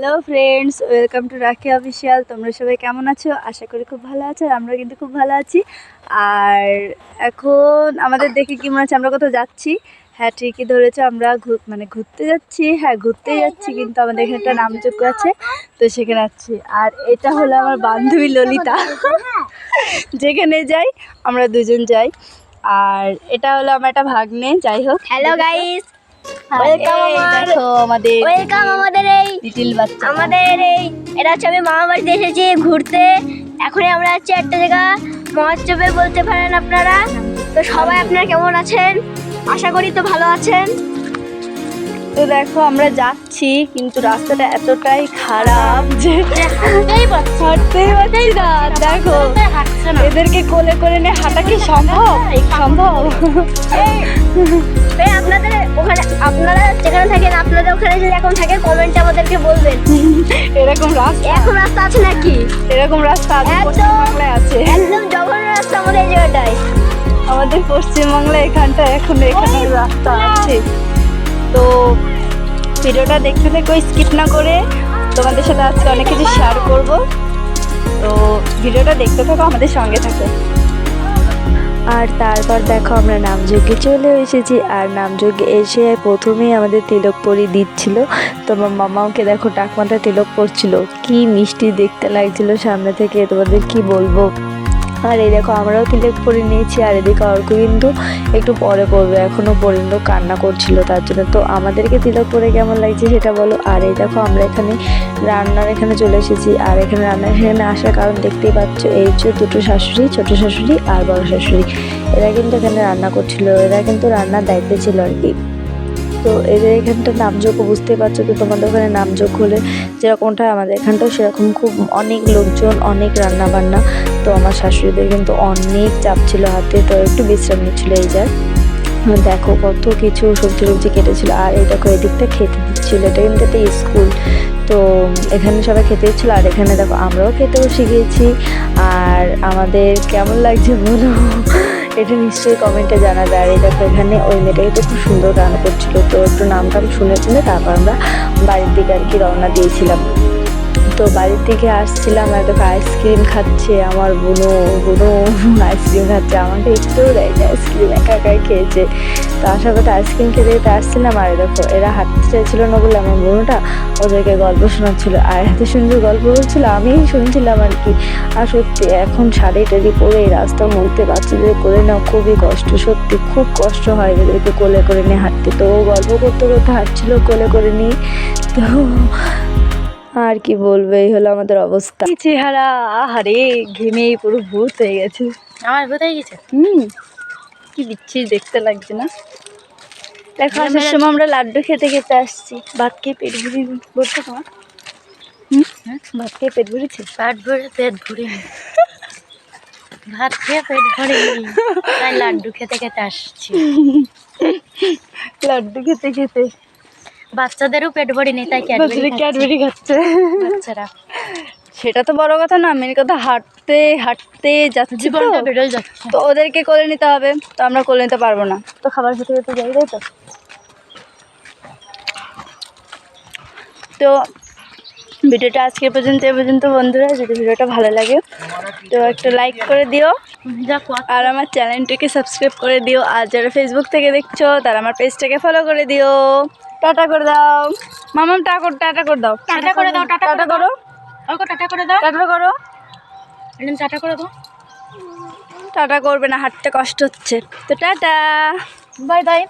Hello friends welcome to Rakhi official তোমরা সবাই কেমন আছো? আশা করি খুব ভালো আছো আমরা কিন্তু খুব ভালো আছি। আর এখন আমাদের দেখে কি মনে হচ্ছে, আমরা কোথাও যাচ্ছি। হ্যাঁ ঠিকই ধরেছো, আমরা মানে ঘুরতে যাচ্ছি। হ্যাঁ ঘুরতে যাচ্ছি, কিন্তু আমাদের এখানে একটা নামযোগ্য আছে, তো সেখানে যাচ্ছি। আর এটা হলো আমার বান্ধবী ললিতা। যেখানে যাই, আমরা দুজন যাই। আর এটা হলো আমার একটা ভাগ্নে, যাই হোক। হ্যালো গাইস এই আমার- দেখো আমাদের ওয়েলকাম আমাদের এই লিটিল বাচ্চা। আমাদের এই এটা হচ্ছে আমি মামা বাড়িতে এসেছি ঘুরতে। এখনই আমরা যাচ্ছি একটা জায়গা মহোৎসবে বলতে পারেন আপনারা। তো সবাই আপনারা কেমন আছেন? আশা করি তো ভালো আছেন। তো দেখো আমরা যাচ্ছি কিন্তু রাস্তাটা এতটাই খারাপ যে হাঁটতেই পারছি না। দেখো এদেরকে কোলে করে নিয়ে হাঁটা কি সম্ভব? সম্ভব? ওখানে যদি এখন থাকে কমেন্টে আমাদেরকে বলবেন। এরকম রাস্তা? এখন রাস্তা আছে নাকি? এরকম রাস্তা। পশ্চিমবাংলায় আছে। একদম জঘন্য রাস্তা আমাদের এই জায়গাটায়। আমাদের পশ্চিমবাংলায় এখানটা এখন এখানে রাস্তা আছে। তো ভিডিওটা দেখতে থেকে স্কিপ না করে। তোমাদের সাথে আজকে অনেক কিছু শেয়ার করব। তো ভিডিওটা দেখতে থাকো আমাদের সঙ্গে থাকো। আর তারপর দেখো আমরা নামযজ্ঞে চলে এসেছি। আর নামযজ্ঞে এসে প্রথমেই আমাদের তিলক পরি দিচ্ছিল। তোমার মামাকে দেখো টাকমাটা তিলক পরছিল। কি মিষ্টি দেখতে লাগছিল সামনে থেকে। তোমাদের কি বলব? আর এই দেখো, আমরাও তিলক পরে নিয়েছি, আর এদিকে অর্ক কিন্তু একটু পরে করবে এখনও পর্যন্ত কান্না করছিল তার জন্য। তো আমাদেরকে তিলক পরে কেমন লাগছে সেটা বলো। আর এই দেখো, আমরা এখানে রান্নার এখানে চলে এসেছি, আর এখানে রান্নার এখানে আসার কারণ দেখতেই পাচ্ছ, এই যে দুটো শাশুড়ি, ছোটো শাশুড়ি আর বড় শাশুড়ি। এরা কিন্তু এখানে রান্না করছিল, এরা কিন্তু রান্নার দায়িত্বে ছিল আর কি। তো এদের এখানটা নামযোগ্য বুঝতে পারছ তো তোমাদের ওখানে নামযোগ্য হলে যেরকমটা আমাদের এখানটাও সেরকম খুব অনেক লোকজন, অনেক রান্না বান্না তো আমার শাশুড়িদের কিন্তু অনেক চাপ ছিল হাতে, তো একটু বিশ্রাম নিচ্ছিল এই যায় দেখো কত কিছু সবজি টবজি কেটেছিল। আর এই দেখো এদিকটা খেতে দিচ্ছিল, এটা কিন্তু একটা স্কুল। তো এখানে সবাই খেতে দিচ্ছিল, আর এখানে দেখো আমরাও খেতেও শিখেছি। আর আমাদের কেমন লাগছে বলো? এটা নিশ্চয়ই কমেন্টে জানা আর এই দেখো এখানে ওই মেয়েটা তো খুব সুন্দর গান করছিল। তো একটু নাম টাম শুনে শুনে তারপর আমরা বাড়ির দিকে আর কি রওনা দিয়েছিলাম। তো বাড়ির থেকে আসছিলাম দেখো আইসক্রিম খাচ্ছে, আমার বোনো বুনো আইসক্রিম খাচ্ছে, আমাকে একটুও দেয়নি আইসক্রিম একা একাই খেয়েছে। তো আসার কথা আইসক্রিম খেতে খেতে আসছিলাম, আর দেখো, এরা হাঁটতে চাইছিল না বলে আমার বোনটা ওদেরকে গল্প শোনাচ্ছিল। আর এত সুন্দর গল্প বলছিল, আমি শুনছিলাম আর কি। আর সত্যি, এখন শাড়ি টাড়ি পরে এই রাস্তার মধ্যে বাচ্চাদের করে নেওয়া খুবই কষ্ট, সত্যি খুব কষ্ট হয় এদেরকে কোলে করে নিয়ে হাঁটতে। তো গল্প করতে করতে হাঁটছিল কোলে করে নিয়ে। তো আর কি বলব এই হলো আমাদের অবস্থা। চেহারা আহারে ঘেমে পুরো ভূত হয়ে গেছে। আমার কোথায় গেছে? হুম কি বিচ্ছিরি দেখতে লাগছে না? দেখো আসার সময় আমরা লাড্ডু খেতে খেতে আসছি। ভাত খেয়ে পেট ভরি ভরছে তোমার? হুম? ভাত খেয়ে পেট ভরেছে? পেট ভরে পেট ভরে। ভাত খেয়ে পেট ভরে। তাই লাড্ডু খেতে খেতে আসছি। লাড্ডু খেতে খেতে। বাচ্চাদেরও পেট ভরি নেই তাই ক্যাডবেরি খাচ্ছে। বাচ্চারা। সেটা তো বড় কথা না মেন কথা হাঁটতে হাঁটতে যাচ্ছি তো। জীবনটা বেরোয় যাচ্ছে। তো ওদেরকে কোলে নিতে হবে তো আমরা কোলে নিতে পারব না। তো খাবার খেতে খেতে যাই তাই তো? তো ভিডিওটা আজকে পর্যন্ত এ পর্যন্ত বন্ধুরা যদি ভিডিওটা ভালো লাগে তো একটা লাইক করে দিও। আর আমার চ্যানেলটিকে সাবস্ক্রাইব করে দিও। আর যারা ফেসবুক থেকে দেখছ তারা আমার পেজটাকে ফলো করে দিও। টাটা করে দাও। মামাম টাটা করে টাটা করে দাও। টাটা করে দাও, টাটা করো টাটা করে দাও। টাটা করো। টাটা করে দাও। টাটা করবে না হাঁটতে কষ্ট হচ্ছে। তো টাটা। Bye bye.